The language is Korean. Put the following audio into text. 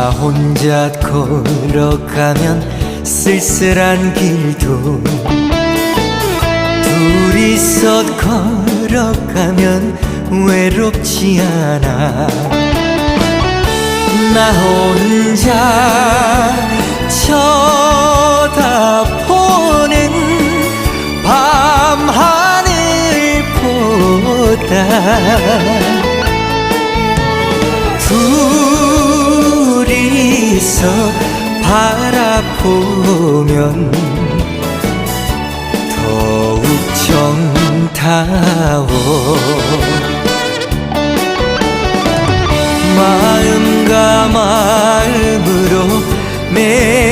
혼자 걸어가면 쓸쓸한 길도 둘이서 걸어가면 외롭지 않아. 나 혼자 쳐다보는 밤하늘보다 둘이서 바라보면 더욱 정다워. 마음과 마음으로 맺은